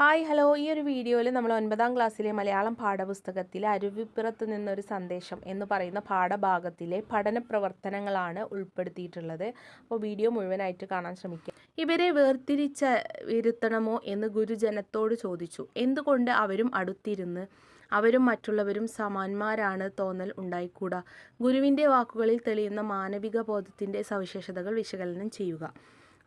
Hi hello. ഈ ഒരു വീഡിയോയിൽ നമ്മൾ ഒൻപതാം ക്ലാസ്സിലെ മലയാളം പാഠപുസ്തകത്തിലെ അരുവിപ്പുറത്ത് നിന്നൊരു സന്ദേശം എന്ന് പറയുന്ന പാഠഭാഗത്തിലെ പഠന പ്രവർത്തനങ്ങളാണ് ഉൾപ്പെടുത്തിയിട്ടുള്ളത്. അപ്പോൾ വീഡിയോ മുഴുവനായിട്ട് കാണാൻ ശ്രമിക്കുക. ഇവരെ വേർതിരിച്ച ഇരുത്തണമോ എന്ന് ഗുരുജനത്തോട് ചോദിച്ചു. എന്തുകൊണ്ട് അവരും അടുത്തിരുന്ന് അവരും മറ്റുള്ളവരും സമാന്മാരാണ് തോന്നൽ ഉണ്ടായിക്കൂടാ? ഗുരുവിന്റെ വാക്കുകളിൽ തെളിയുന്ന മാനവിക ബോധത്തിന്റെ സവിശേഷതകൾ വിശകലനം ചെയ്യുക.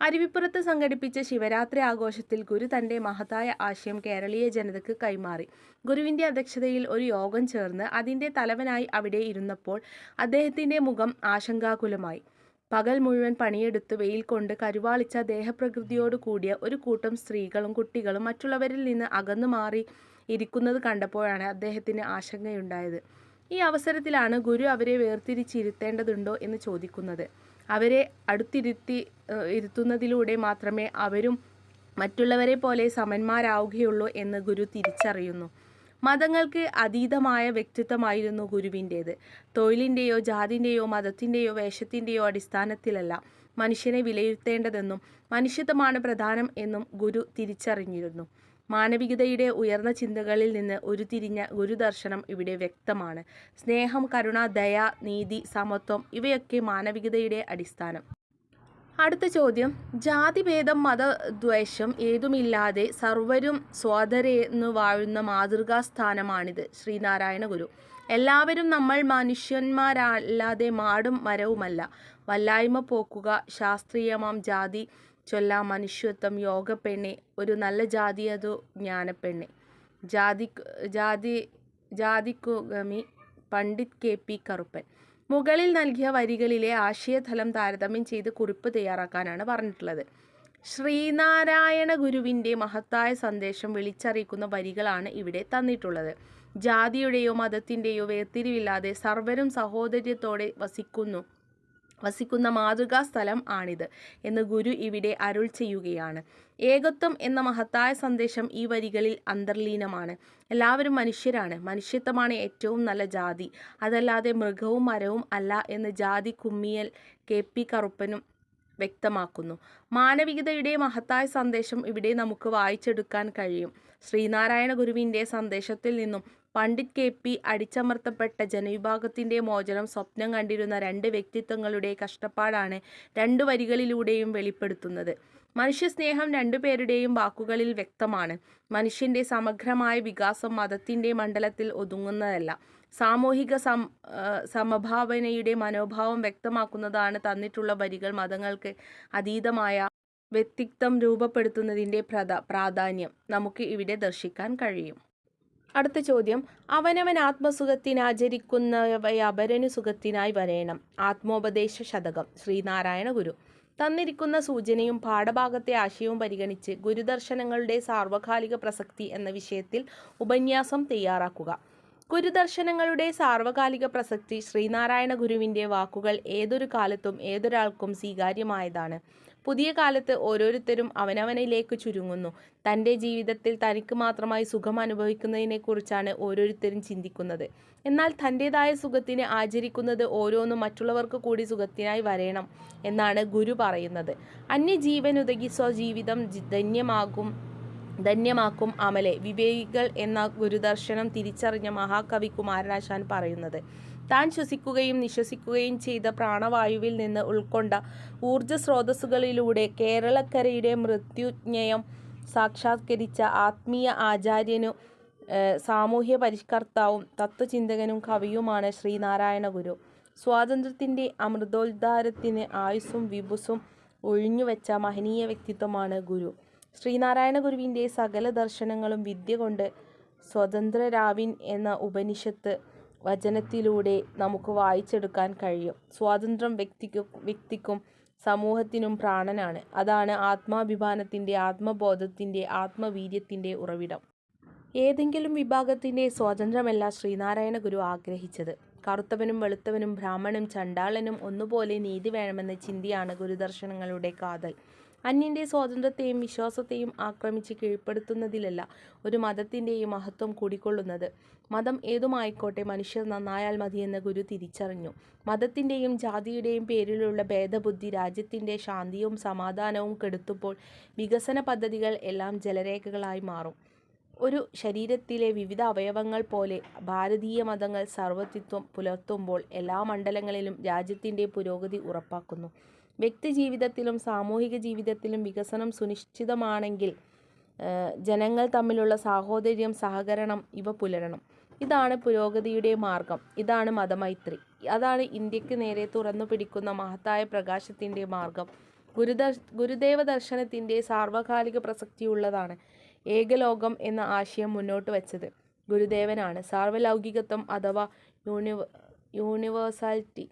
അരുവിപ്പുറത്ത് സംഘടിപ്പിച്ച ശിവരാത്രി ആഘോഷത്തിൽ ഗുരു തന്റെ മഹത്തായ ആശയം കേരളീയ ജനതയ്ക്ക് കൈമാറി. ഗുരുവിന്റെ അധ്യക്ഷതയിൽ ഒരു യോഗം ചേർന്ന് അതിന്റെ തലവനായി അവിടെ ഇരുന്നപ്പോൾ അദ്ദേഹത്തിന്റെ മുഖം ആശങ്കാകുലമായി. പകൽ മുഴുവൻ പണിയെടുത്ത് വെയിൽ കൊണ്ട് കരുവാളിച്ച ദേഹപ്രകൃതിയോട് കൂടിയ ഒരു കൂട്ടം സ്ത്രീകളും കുട്ടികളും മറ്റുള്ളവരിൽ നിന്ന് അകന്നു മാറി ഇരിക്കുന്നത് കണ്ടപ്പോഴാണ് അദ്ദേഹത്തിന് ആശങ്കയുണ്ടായത്. ഈ അവസരത്തിലാണ് ഗുരു അവരെ വേർതിരിച്ചിരുത്തേണ്ടതുണ്ടോ എന്ന് ചോദിക്കുന്നത്. അവരെ അടുത്തിരുത്തി ഇരുത്തുന്നതിലൂടെ മാത്രമേ അവരും മറ്റുള്ളവരെ പോലെ സമന്മാരാവുകയുള്ളൂ എന്ന് ഗുരു തിരിച്ചറിയുന്നു. മതങ്ങൾക്ക് അതീതമായ വ്യക്തിത്വമായിരുന്നു ഗുരുവിന്റേത്. തൊഴിലിന്റെയോ ജാതിന്റെയോ മതത്തിന്റെയോ വേഷത്തിന്റെയോ അടിസ്ഥാനത്തിലല്ല മനുഷ്യനെ വിലയിരുത്തേണ്ടതെന്നും മനുഷ്യത്വമാണ് പ്രധാനം എന്നും ഗുരു തിരിച്ചറിഞ്ഞിരുന്നു. മാനവികതയുടെ ഉയർന്ന ചിന്തകളിൽ നിന്ന് ഉരുത്തിരിഞ്ഞ ഗുരുദർശനം ഇവിടെ വ്യക്തമാണ്. സ്നേഹം കരുണ ദയ നീതി സമത്വം ഇവയൊക്കെ മാനവികതയുടെ അടിസ്ഥാനം. അടുത്ത ചോദ്യം. ജാതിഭേദം മതദ്വേഷം ഏതുമില്ലാതെ സർവരും സ്വാതരെന്ന് വാഴുന്ന മാതൃകാസ്ഥാനമാണിത് ശ്രീനാരായണ ഗുരു. എല്ലാവരും നമ്മൾ മനുഷ്യന്മാരല്ലാതെ മാടും മരവുമല്ല. വല്ലായ്മ പോക്കുക ശാസ്ത്രീയമാം ജാതി ചൊല്ലാം മനുഷ്യത്വം യോഗ പെണ്ണെ. ഒരു നല്ല ജാതി അതു ജ്ഞാനപ്പെണ്ണെ. ജാതി ജാതി ജാതിക്കുഗമി പണ്ഡിറ്റ് കെ പി കറുപ്പൻ. മുകളിൽ നൽകിയ വരികളിലെ ആശയതലം താരതമ്യം ചെയ്ത് കുറിപ്പ് തയ്യാറാക്കാനാണ് പറഞ്ഞിട്ടുള്ളത്. ശ്രീനാരായണ ഗുരുവിന്റെ മഹത്തായ സന്ദേശം വിളിച്ചറിയിക്കുന്ന വരികളാണ് ഇവിടെ തന്നിട്ടുള്ളത്. ജാതിയുടെയോ മതത്തിന്റെയോ വേർതിരിവില്ലാതെ സർവരും സഹോദര്യത്തോടെ വസിക്കുന്നു. വസിക്കുന്ന മാതൃകാ സ്ഥലം ആണിത് എന്ന് ഗുരു ഇവിടെ അരുൾ ചെയ്യുകയാണ്. ഏകത്വം എന്ന മഹത്തായ സന്ദേശം ഈ വരികളിൽ അന്തർലീനമാണ്. എല്ലാവരും മനുഷ്യരാണ്. മനുഷ്യത്വമാണ് ഏറ്റവും നല്ല ജാതി. അതല്ലാതെ മൃഗവും മരവും അല്ല എന്ന് ജാതി കുമ്മിയൽ കെ പി കറുപ്പനും വ്യക്തമാക്കുന്നു. മാനവികതയുടെ മഹത്തായ സന്ദേശം ഇവിടെ നമുക്ക് വായിച്ചെടുക്കാൻ കഴിയും. ശ്രീനാരായണ ഗുരുവിന്റെ സന്ദേശത്തിൽ നിന്നും പണ്ഡിറ്റ് കെ പി അടിച്ചമർത്തപ്പെട്ട ജനവിഭാഗത്തിന്റെ മോചനം സ്വപ്നം കണ്ടിരുന്ന രണ്ട് വ്യക്തിത്വങ്ങളുടെ കഷ്ടപ്പാടാണ് രണ്ടു വരികളിലൂടെയും വെളിപ്പെടുത്തുന്നത്. മനുഷ്യസ്നേഹം രണ്ടുപേരുടെയും വാക്കുകളിൽ വ്യക്തമാണ്. മനുഷ്യന്റെ സമഗ്രമായ വികാസം മതത്തിന്റെ മണ്ഡലത്തിൽ ഒതുങ്ങുന്നതല്ല. സാമൂഹിക സം സമഭാവനയുടെ മനോഭാവം വ്യക്തമാക്കുന്നതാണ് തന്നിട്ടുള്ള വരികൾ മതങ്ങൾക്ക് അതീതമായ വ്യക്തിത്വം രൂപപ്പെടുത്തുന്നതിന്റെ പ്രധ പ്രാധാന്യം. നമുക്ക് ഇവിടെ ദർശിക്കാൻ കഴിയും. അടുത്ത ചോദ്യം. അവനവൻ ആത്മസുഖത്തിനാചരിക്കുന്നവ അപരനു സുഖത്തിനായി വരയണം ആത്മോപദേശ ശതകം. ശ്രീനാരായണ ഗുരു. തന്നിരിക്കുന്ന സൂചനയും പാഠഭാഗത്തെ ആശയവും പരിഗണിച്ച് ഗുരുദർശനങ്ങളുടെ സാർവകാലിക പ്രസക്തി എന്ന വിഷയത്തിൽ ഉപന്യാസം തയ്യാറാക്കുക. ഗുരുദർശനങ്ങളുടെ സാർവകാലിക പ്രസക്തി ശ്രീനാരായണ ഗുരുവിന്റെ വാക്കുകൾ ഏതൊരു കാലത്തും ഏതൊരാൾക്കും സ്വീകാര്യമായതാണ്. പുതിയ കാലത്ത് ഓരോരുത്തരും അവനവനിലേക്ക് ചുരുങ്ങുന്നു. തന്റെ ജീവിതത്തിൽ തനിക്ക് മാത്രമായി സുഖം അനുഭവിക്കുന്നതിനെക്കുറിച്ചാണ് ഓരോരുത്തരും ചിന്തിക്കുന്നത്. എന്നാൽ തന്റേതായ സുഖത്തിനെ ആചരിക്കുന്നത് ഓരോന്നും മറ്റുള്ളവർക്ക് കൂടി സുഖത്തിനായി വരയണം എന്നാണ് ഗുരു പറയുന്നത്. അന്യജീവനുതകി സ്വജീവിതം ധന്യമാകും ധന്യമാക്കും അമലെ. വിവേകികൾ എന്ന ഗുരുദർശനം തിരിച്ചറിഞ്ഞ മഹാകവി കുമാരനാശാൻ പറയുന്നത് താൻ ശ്വസിക്കുകയും നിശ്വസിക്കുകയും ചെയ്ത പ്രാണവായുവിൽ നിന്ന് ഉൾക്കൊണ്ട ഊർജ സ്രോതസ്സുകളിലൂടെ കേരളക്കരയുടെ മൃത്യുജ്ഞയം സാക്ഷാത്കരിച്ച ആത്മീയ ആചാര്യനു സാമൂഹ്യ പരിഷ്കർത്താവും തത്വചിന്തകനും കവിയുമാണ് ശ്രീനാരായണ ഗുരു. സ്വാതന്ത്ര്യത്തിന്റെ അമൃതോദ്ധാരത്തിന് ആയുസ്സും വിബുസും ഒഴിഞ്ഞുവെച്ച മഹനീയ വ്യക്തിത്വമാണ് ഗുരു. ശ്രീനാരായണ ഗുരുവിന്റെ സകല ദർശനങ്ങളും വിദ്യ കൊണ്ട് സ്വതന്ത്രരാവിൻ എന്ന ഉപനിഷത്ത് വചനത്തിലൂടെ നമുക്ക് വായിച്ചെടുക്കാൻ കഴിയും. സ്വാതന്ത്ര്യം വ്യക്തിക്കും വ്യക്തിക്കും സമൂഹത്തിനും പ്രാണനാണ്. അതാണ് ആത്മാഭിമാനത്തിന്റെ ആത്മബോധത്തിന്റെ ആത്മവീര്യത്തിന്റെ ഉറവിടം. ഏതെങ്കിലും വിഭാഗത്തിന്റെ സ്വാതന്ത്ര്യമല്ല ശ്രീനാരായണ ഗുരു ആഗ്രഹിച്ചത്. കറുത്തവനും വെളുത്തവനും ബ്രാഹ്മണനും ചണ്ടാളനും ഒന്നുപോലെ നീതി വേണമെന്ന ചിന്തയാണ് ഗുരുദർശനങ്ങളുടെ കാതൽ. അന്യന്റെ സ്വാതന്ത്ര്യത്തെയും വിശ്വാസത്തെയും ആക്രമിച്ച് കീഴ്പ്പെടുത്തുന്നതിലല്ല ഒരു മതത്തിന്റെയും മഹത്വം കൂടിക്കൊള്ളുന്നത്. മതം ഏതുമായിക്കോട്ടെ മനുഷ്യർ നന്നായാൽ മതിയെന്ന് ഗുരു തിരിച്ചറിഞ്ഞു. മതത്തിന്റെയും ജാതിയുടെയും പേരിലുള്ള ഭേദബുദ്ധി രാജ്യത്തിന്റെ ശാന്തിയും സമാധാനവും കെടുത്തുമ്പോൾ വികസന പദ്ധതികൾ എല്ലാം ജലരേഖകളായി മാറും. ഒരു ശരീരത്തിലെ വിവിധ അവയവങ്ങൾ പോലെ ഭാരതീയ മതങ്ങൾ സർവത്വം പുലർത്തുമ്പോൾ എല്ലാ മണ്ഡലങ്ങളിലും രാജ്യത്തിന്റെ പുരോഗതി ഉറപ്പാക്കുന്നു. വ്യക്തി ജീവിതത്തിലും സാമൂഹിക ജീവിതത്തിലും വികസനം സുനിശ്ചിതമാണെങ്കിൽ ജനങ്ങൾ തമ്മിലുള്ള സാഹോദര്യം സഹകരണം ഇവ പുലരണം. ഇതാണ് പുരോഗതിയുടെ മാർഗം. ഇതാണ് മതമൈത്രി. അതാണ് ഇന്ത്യയ്ക്ക് നേരെ തുറന്നു പിടിക്കുന്ന മഹത്തായ പ്രകാശത്തിന്റെ മാർഗം. ഗുരുദർ ഗുരുദേവ ദർശനത്തിന്റെ സാർവകാലിക പ്രസക്തിയുള്ളതാണ്. ഏകലോകം എന്ന ആശയം മുന്നോട്ട് വച്ചത്. ഗുരുദേവനാണ്. സാർവലൗകികത്വം അഥവാ യൂണിവ യൂണിവേഴ്സാലിറ്റി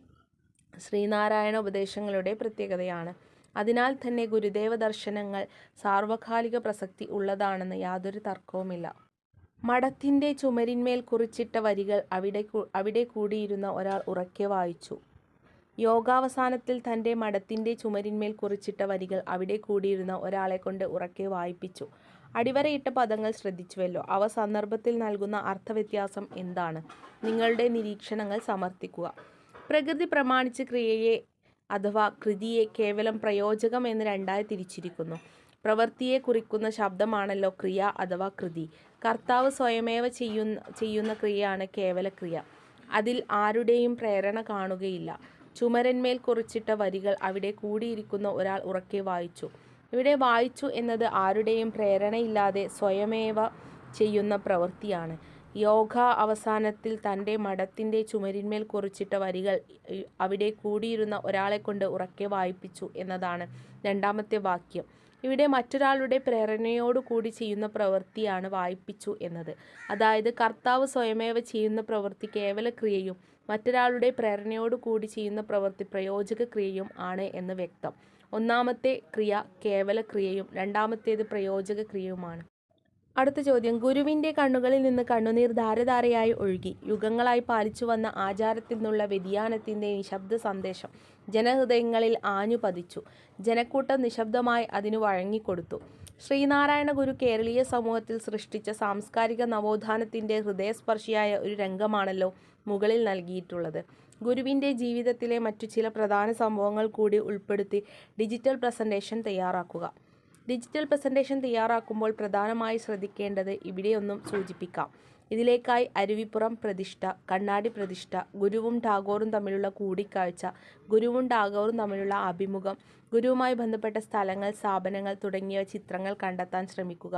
ശ്രീനാരായണ ഉപദേശങ്ങളുടെ പ്രത്യേകതയാണ്. അതിനാൽ തന്നെ ഗുരുദേവ ദർശനങ്ങൾ സാർവകാലിക പ്രസക്തി ഉള്ളതാണെന്ന് യാതൊരു തർക്കവുമില്ല. മഠത്തിന്റെ ചുമരിന്മേൽ കുറിച്ചിട്ട വരികൾ അവിടെ അവിടെ കൂടിയിരുന്ന ഒരാൾ ഉറക്കെ വായിച്ചു. യോഗാവസാനത്തിൽ തന്റെ മഠത്തിന്റെ ചുമരിന്മേൽ കുറിച്ചിട്ട വരികൾ അവിടെ കൂടിയിരുന്ന ഒരാളെ കൊണ്ട് ഉറക്കെ വായിപ്പിച്ചു. അടിവരയിട്ട പദങ്ങൾ ശ്രദ്ധിച്ചുവല്ലോ. അവ സന്ദർഭത്തിൽ നൽകുന്ന അർത്ഥവ്യത്യാസം എന്താണ്? നിങ്ങളുടെ നിരീക്ഷണങ്ങൾ സമർത്ഥിക്കുക. പ്രകൃതി പ്രമാണിച്ച് ക്രിയയെ അഥവാ കൃതിയെ കേവലം പ്രയോജകം എന്ന് രണ്ടായി തിരിച്ചിരിക്കുന്നു. പ്രവൃത്തിയെ കുറിക്കുന്ന ശബ്ദമാണല്ലോ ക്രിയ അഥവാ കൃതി. കർത്താവ് സ്വയമേവ ചെയ്യുന്ന ചെയ്യുന്ന ക്രിയയാണ് കേവല ക്രിയ അതിൽ ആരുടെയും പ്രേരണ കാണുകയില്ല. ചുമരന്മേൽ കുറിച്ചിട്ട വരികൾ അവിടെ കൂടിയിരിക്കുന്ന ഒരാൾ ഉറക്കെ വായിച്ചു. ഇവിടെ വായിച്ചു എന്നത് ആരുടെയും പ്രേരണയില്ലാതെ സ്വയമേവ ചെയ്യുന്ന പ്രവൃത്തിയാണ്. യോഗ അവസാനത്തിൽ തന്റെ മഠത്തിന്റെ ചുമരിന്മേൽ കുറിച്ചിട്ട വരികൾ അവിടെ കൂടിയിരുന്ന ഒരാളെ കൊണ്ട് ഉറക്കെ വായിപ്പിച്ചു എന്നതാണ് രണ്ടാമത്തെ വാക്യം. ഇവിടെ മറ്റൊരാളുടെ പ്രേരണയോടു കൂടി ചെയ്യുന്ന പ്രവൃത്തിയാണ് വായിപ്പിച്ചു എന്നത്. അതായത് കർത്താവ് സ്വയമേവ ചെയ്യുന്ന പ്രവൃത്തി കേവല ക്രിയയും മറ്റൊരാളുടെ പ്രേരണയോടു കൂടി ചെയ്യുന്ന പ്രവൃത്തി പ്രയോജക ക്രിയയും ആണ് എന്ന് വ്യക്തം. ഒന്നാമത്തെ ക്രിയ കേവല ക്രിയയും രണ്ടാമത്തേത് പ്രയോജക ക്രിയയുമാണ്. അടുത്ത ചോദ്യം. ഗുരുവിന്റെ കണ്ണുകളിൽ നിന്ന് കണ്ണുനീർ ധാരധാരയായി ഒഴുകി. യുഗങ്ങളായി പാലിച്ചു വന്ന ആചാരത്തിൽ നിന്നുള്ള വ്യതിയാനത്തിന്റെ നിശബ്ദ സന്ദേശം ജനഹൃദയങ്ങളിൽ ആഞ്ഞു പതിച്ചു ജനക്കൂട്ടം നിശബ്ദമായി അതിനു വഴങ്ങിക്കൊടുത്തു. ശ്രീനാരായണ ഗുരു കേരളീയ സമൂഹത്തിൽ സൃഷ്ടിച്ച സാംസ്കാരിക നവോത്ഥാനത്തിന്റെ ഹൃദയസ്പർശിയായ ഒരു രംഗമാണല്ലോ മുകളിൽ നൽകിയിട്ടുള്ളത്. ഗുരുവിന്റെ ജീവിതത്തിലെ മറ്റു ചില പ്രധാന സംഭവങ്ങൾ കൂടി ഉൾപ്പെടുത്തി ഡിജിറ്റൽ പ്രസന്റേഷൻ തയ്യാറാക്കുക. ഡിജിറ്റൽ പ്രസന്റേഷൻ തയ്യാറാക്കുമ്പോൾ പ്രധാനമായി ശ്രദ്ധിക്കേണ്ടത് ഇവിടെയൊന്നും സൂചിപ്പിക്കാം. ഇതിലേക്കായി അരുവിപ്പുറം പ്രതിഷ്ഠ കണ്ണാടി പ്രതിഷ്ഠ ഗുരുവും ടാഗോറും തമ്മിലുള്ള കൂടിക്കാഴ്ച ഗുരുവും ടാഗോറും തമ്മിലുള്ള അഭിമുഖം ഗുരുവുമായി ബന്ധപ്പെട്ട സ്ഥലങ്ങൾ സ്ഥാപനങ്ങൾ തുടങ്ങിയ ചിത്രങ്ങൾ കണ്ടെത്താൻ ശ്രമിക്കുക.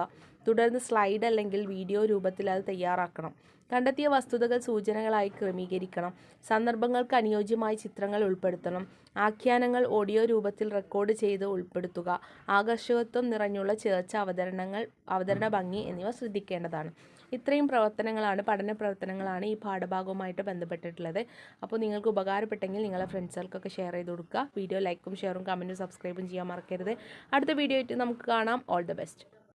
തുടർന്ന് സ്ലൈഡ് അല്ലെങ്കിൽ വീഡിയോ രൂപത്തിൽ അത് തയ്യാറാക്കണം. കണ്ടെത്തിയ വസ്തുതകൾ സൂചനകളായി ക്രമീകരിക്കണം. സന്ദർഭങ്ങൾക്ക് അനുയോജ്യമായ ചിത്രങ്ങൾ ഉൾപ്പെടുത്തണം. ആഖ്യാനങ്ങൾ ഓഡിയോ രൂപത്തിൽ റെക്കോർഡ് ചെയ്ത് ഉൾപ്പെടുത്തുക. ആകർഷകത്വം നിറഞ്ഞുള്ള ചേർച്ച അവതരണങ്ങൾ അവതരണ ഭംഗി എന്നിവ ശ്രദ്ധിക്കേണ്ടതാണ്. ഇത്രയും പ്രവർത്തനങ്ങളാണ് പഠന പ്രവർത്തനങ്ങളാണ് ഈ പാഠഭാഗവുമായിട്ട് ബന്ധപ്പെട്ടിട്ടുള്ളത്. അപ്പോൾ നിങ്ങൾക്ക് ഉപകാരപ്പെട്ടെങ്കിൽ നിങ്ങളെ ഫ്രണ്ട്സുകൾക്കൊക്കെ ഷെയർ ചെയ്ത് കൊടുക്കുക. വീഡിയോ ലൈക്കും ഷെയറും കമന്റും സബ്സ്ക്രൈബും ചെയ്യാൻ മറക്കരുത്. അടുത്ത വീഡിയോ ആയിട്ട് നമുക്ക് കാണാം. All the best